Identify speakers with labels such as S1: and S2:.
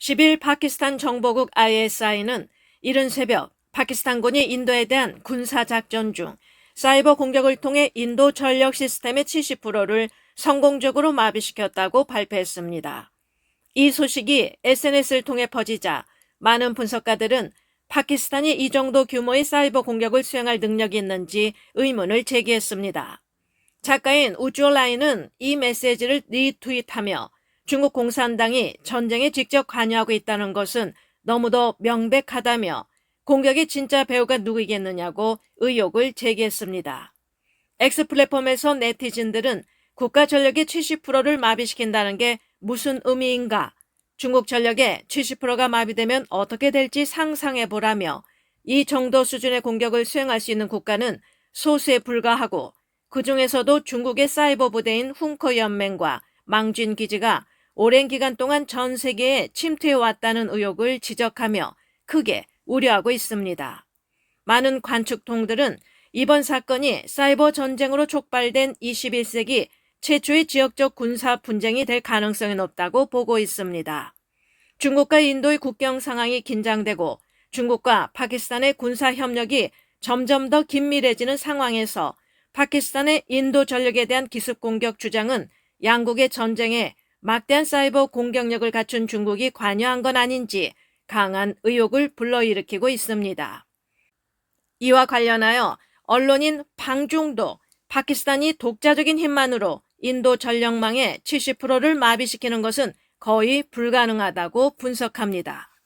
S1: 10일 파키스탄 정보국 ISI는 이른 새벽 파키스탄군이 인도에 대한 군사작전 중 사이버 공격을 통해 인도 전력 시스템의 70%를 성공적으로 마비시켰다고 발표했습니다. 이 소식이 SNS를 통해 퍼지자 많은 분석가들은 파키스탄이 이 정도 규모의 사이버 공격을 수행할 능력이 있는지 의문을 제기했습니다. 작가인 우주라인은 이 메시지를 리트윗하며 중국 공산당이 전쟁에 직접 관여하고 있다는 것은 너무도 명백하다며 공격의 진짜 배우가 누구이겠느냐고 의혹을 제기했습니다. X 플랫폼에서 네티즌들은 국가 전력의 70%를 마비시킨다는 게 무슨 의미인가? 중국 전력의 70%가 마비되면 어떻게 될지 상상해 보라며 이 정도 수준의 공격을 수행할 수 있는 국가는 소수에 불과하고 그 중에서도 중국의 사이버 부대인 훈커 연맹과 망진 기지가 오랜 기간 동안 전 세계에 침투해 왔다는 의혹을 지적하며 크게 우려하고 있습니다. 많은 관측통들은 이번 사건이 사이버 전쟁으로 촉발된 21세기 최초의 지역적 군사 분쟁이 될 가능성이 높다고 보고 있습니다. 중국과 인도의 국경 상황이 긴장되고 중국과 파키스탄의 군사 협력이 점점 더 긴밀해지는 상황에서 파키스탄의 인도 전력에 대한 기습 공격 주장은 양국의 전쟁에 막대한 사이버 공격력을 갖춘 중국이 관여한 건 아닌지 강한 의혹을 불러일으키고 있습니다. 이와 관련하여 언론인 방중도 파키스탄이 독자적인 힘만으로 인도 전력망의 70%를 마비시키는 것은 거의 불가능하다고 분석합니다.